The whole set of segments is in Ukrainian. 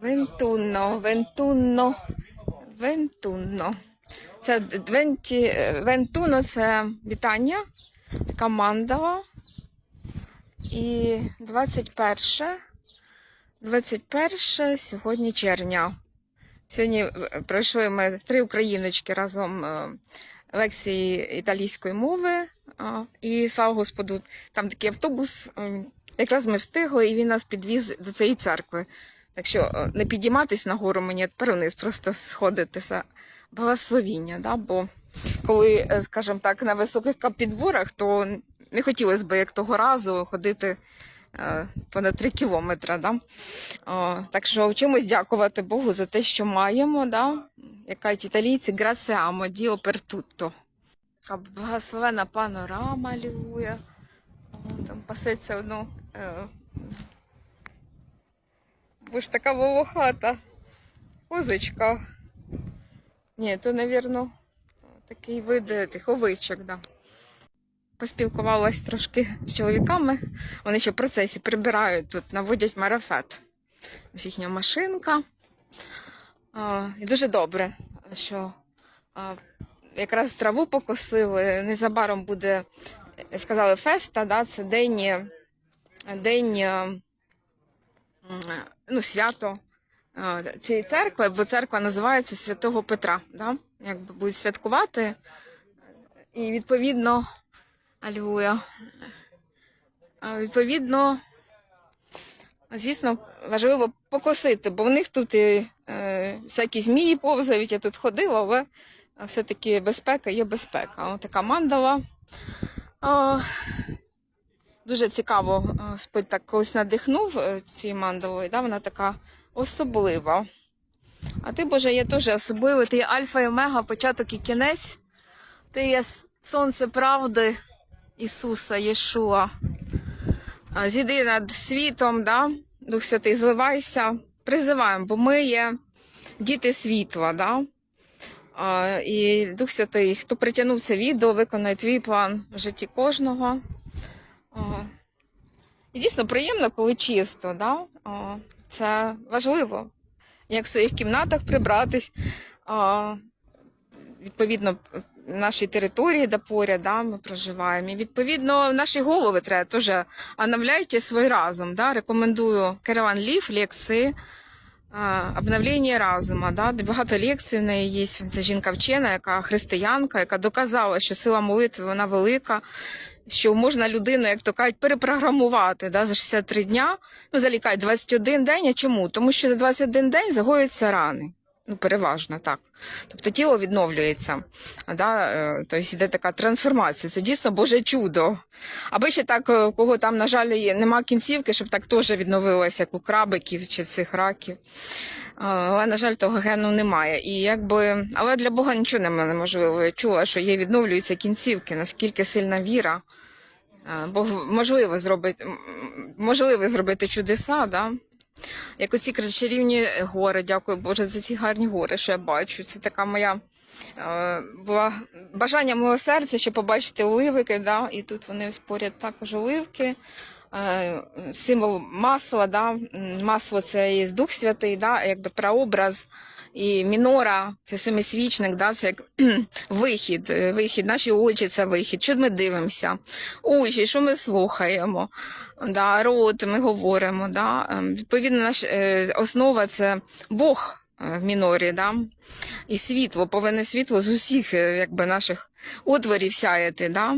Вентунно, Вентунно, Вентунно. Це Венті, Вентуно це вітання, така мандала. І 21, 21 сьогодні червня. Сьогодні е, пройшли ми три україночки разом е, лекції італійської мови. І слава Господу, там такий автобус. Якраз ми встигли, і він нас підвіз до цієї церкви. Так що е, не підійматись нагору мені, тепер вниз, просто сходитися. Благословіння, да? бо коли, е, скажімо так, на високих підборах, то не хотілося б, як того разу, ходити е, понад 3 кілометри. Да? Так що вчимось дякувати Богу за те, що маємо. Да? Як кажуть італійці, граціамо, діо пер tutto. Така благословена панорама. О, Там пасеться одну. Е, бо ж така волохата. Козочка. Ні, то, навірно, такий вид е, тих овичок, да. Поспілкувалась трошки з чоловіками. Вони ще в процесі прибирають тут, наводять марафет. Ось їхня машинка. А, і дуже добре, що а, якраз траву покосили. Незабаром буде, е, сказали, феста, да, це день, е, день ну, свято е, цієї церкви, бо церква називається Святого Петра. Да? Якби будуть святкувати. І відповідно, алілуя. Відповідно, звісно, важливо покосити, бо в них тут і е, всякі змії повзають, я тут ходила, але все-таки безпека є безпека. Ось така мандала. О, дуже цікаво, е, Господь так колись надихнув е, цією мандалою, да? вона така особлива. А ти, Боже, є теж особливий, ти є альфа і омега, початок і кінець. Ти є сонце правди Ісуса, Єшуа. Зійди над світом, да? Дух Святий, зливайся, призиваємо, бо ми є діти світла. Да? І Дух Святий, хто притягнув це відео, виконає твій план в житті кожного. І дійсно приємно, коли чисто. Да? Це важливо. Як в своїх кімнатах прибратись. Відповідно, нашій території, де поряд да, ми проживаємо. І відповідно, наші голови треба теж оновляйте свій разум. Да? Рекомендую Кереван Ліф, лекції. Обновлення разума, да? багато лекцій в неї є. Це жінка вчена, яка християнка, яка доказала, що сила молитви вона велика, що можна людину, як то кажуть, перепрограмувати да? за 63 дня. Ну, залікають 21 день. А чому? Тому що за 21 день загоюються рани. Ну, переважно так. Тобто тіло відновлюється, да, е, тобто йде така трансформація. Це дійсно Боже чудо. Аби ще так, е, кого там, на жаль, нема кінцівки, щоб так теж відновилося, як у крабиків чи цих раків. Але, на жаль, того гену немає. І якби, але для Бога нічого неможливо. Я чула, що є відновлюються кінцівки, наскільки сильна віра. Бог можливо зробити, можливо зробити чудеса, да? Як оці чарівні гори, дякую Боже за ці гарні гори, що я бачу. Це така моя е, була бажання мого серця, щоб побачити уливики. да? і тут вони поряд також оливки. Е, символ масла, да? Масло це є Дух Святий, да? якби прообраз. І мінора це семисвічник, да? це як вихід, е, вихід. Наші очі це вихід. Що ми дивимося? Очі, що ми слухаємо? Да? Рот, ми говоримо. Да? Ем, Відповідно, наш, е, основа це Бог в мінорі. Да? І світло, повинне світло з усіх е, якби, наших отворів сяяти. Да?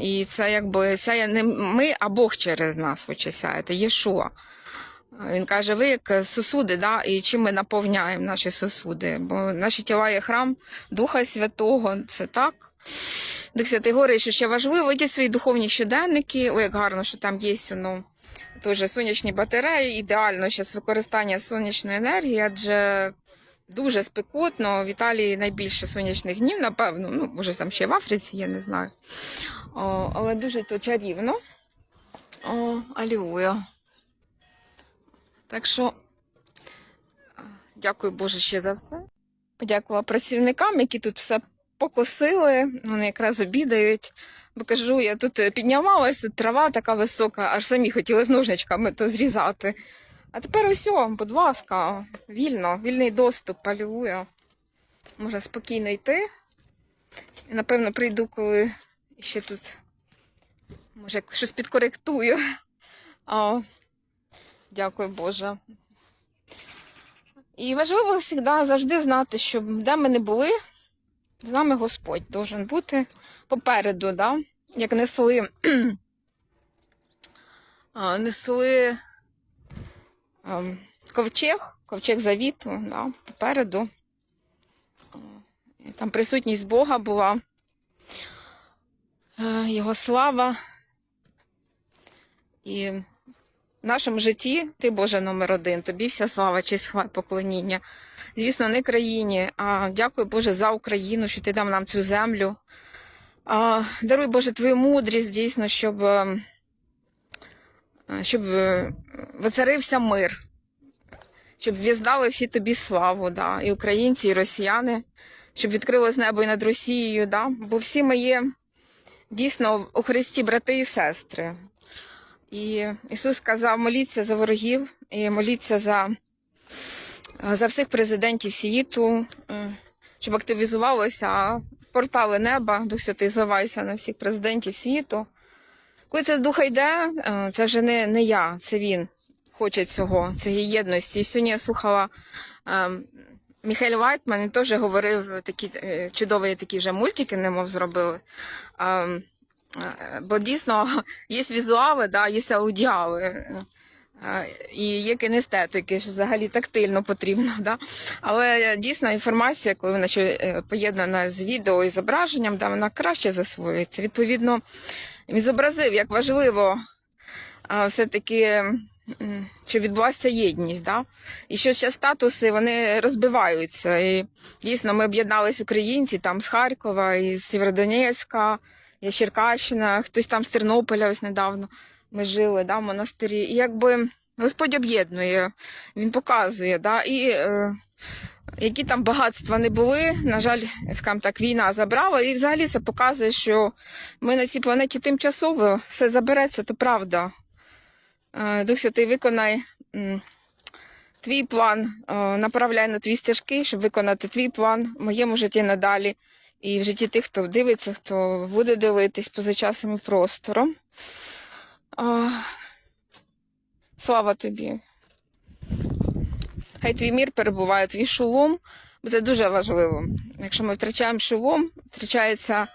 І це якби сяє не ми, а Бог через нас хоче сяяти. Єшуа. Він каже, ви як сосуди, да? і чим ми наповняємо наші сосуди? Бо наші тіла є храм Духа Святого, це так. Дух Святий говорить, що ще важливо ті свої духовні щоденники. Ой, як гарно, що там є воно. Теж сонячні батареї, ідеально зараз використання сонячної енергії, адже дуже спекотно. В Італії найбільше сонячних днів, напевно. Ну, може, там ще в Африці, я не знаю. О, але дуже то чарівно. О, алілуя. Так що дякую Боже ще за все. Подякувала працівникам, які тут все покосили. Вони якраз обідають. Бо кажу, я тут піднімалась, тут трава така висока, аж самі хотіли з ножничками то зрізати. А тепер усе, будь ласка, вільно, вільний доступ, алілуя. Можна спокійно йти. І, напевно, прийду, коли ще тут, може, щось підкоректую. А, дякую Боже. І важливо завжди, завжди знати, що де ми не були, з нами Господь должен бути попереду, да? як несли, несли ковчег, ковчег завіту, да? попереду. Там присутність Бога була, е, Його слава. І в нашому житті ти Боже номер один. Тобі вся слава, честь, хвала, поклоніння. Звісно, не країні. А дякую Боже за Україну, що ти дав нам цю землю. А, даруй Боже твою мудрість, дійсно, щоб, е, щоб е, воцарився мир, щоб в'їздали всі тобі славу, да, і українці, і росіяни, щоб відкрилось небо і над Росією, да, бо всі ми є дійсно у Христі брати і сестри. І Ісус сказав: моліться за ворогів і моліться за, за всіх президентів світу, щоб активізувалося портали неба, Дух Святий зливайся на всіх президентів світу. Коли це з духа йде, е, це вже не, не я, це він хоче цього, цієї єдності. І сьогодні я слухала е, Міхель Вайтман, він теж говорив такі е, чудові такі вже мультики, немов зробили. Е, е, Бо дійсно є візуали, да, є аудіали. І є кінестетики, що взагалі тактильно потрібно. Да? Але дійсно інформація, коли вона е, поєднана з відео і зображенням, да, вона краще засвоюється. Відповідно, він зобразив, як важливо все-таки, м, щоб відбулася єдність. Да? І що ще статуси вони розбиваються. І дійсно ми об'єднались українці там з Харкова, із Сєвєродонецька, Черкащина, хтось там з Тернополя ось недавно ми жили да, в монастирі. І якби Господь об'єднує, він показує, да, і е, які там багатства не були, на жаль, скажімо так, війна забрала. І взагалі це показує, що ми на цій планеті тимчасово все забереться, то правда. Е, Дух Святий, виконай твій план, е, направляй на твій стежки, щоб виконати твій план в моєму житті надалі. І в житті тих, хто дивиться, хто буде дивитись поза часом і простором. А, слава тобі. Хай твій мір перебуває, твій шолом, бо це дуже важливо. Якщо ми втрачаємо шолом, втрачається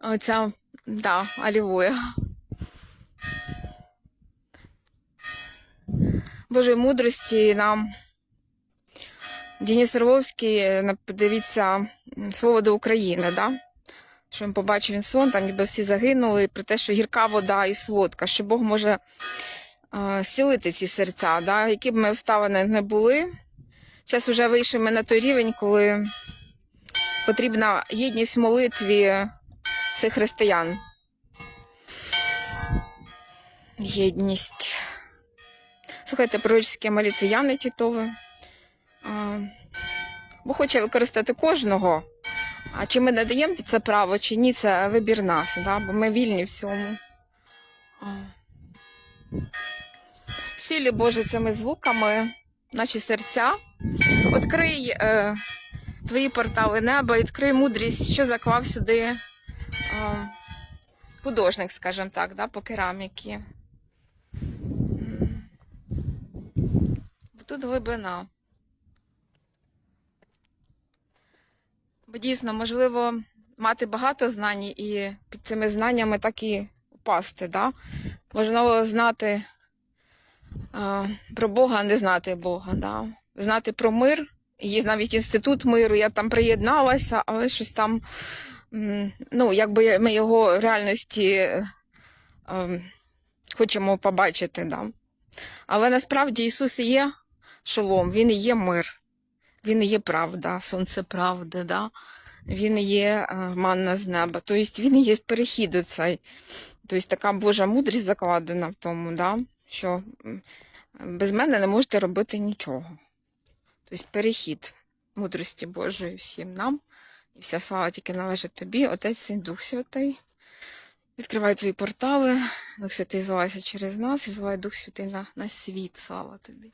оця, да, алілуя. Божої мудрості нам. Денис Орловський, е, подивіться слово до України, да? Що він побачив він сон, там ніби всі загинули, про те, що гірка вода і солодка, що Бог може е, зцілити ці серця, да? які б ми обставини не були. Зараз вже вийшли ми на той рівень, коли потрібна єдність молитві всіх християн. Єдність. Слухайте, пророчські молитви Яни Тітови. А, Бо хоче використати кожного. А чи ми надаємо це право, чи ні, це вибір нас, да? бо ми вільні в цьому. Сілі Боже цими звуками, наші серця. Відкрий е, твої портали неба, відкрий мудрість, що заклав сюди е, художник, скажімо так, да, по кераміки. Тут глибина. Бо дійсно можливо мати багато знань і під цими знаннями так і впасти. Да? Можливо знати а, про Бога, а не знати Бога. Да? Знати про мир. Є навіть інститут миру, я там приєдналася, але щось там, ну, якби ми його в реальності е, ем, хочемо побачити. Да? Але насправді Ісус і є шолом, Він і є мир. Він є правда, сонце правди, да? він є е, манна з неба. Тобто він є перехід у цей. Тобто така Божа мудрість закладена в тому, да? що без мене не можете робити нічого. Тобто перехід мудрості Божої всім нам. І вся слава тільки належить тобі, Отець Син, Дух Святий. Відкривай твої портали, Дух Святий зливайся через нас і зливай Дух Святий на, на світ. Слава тобі.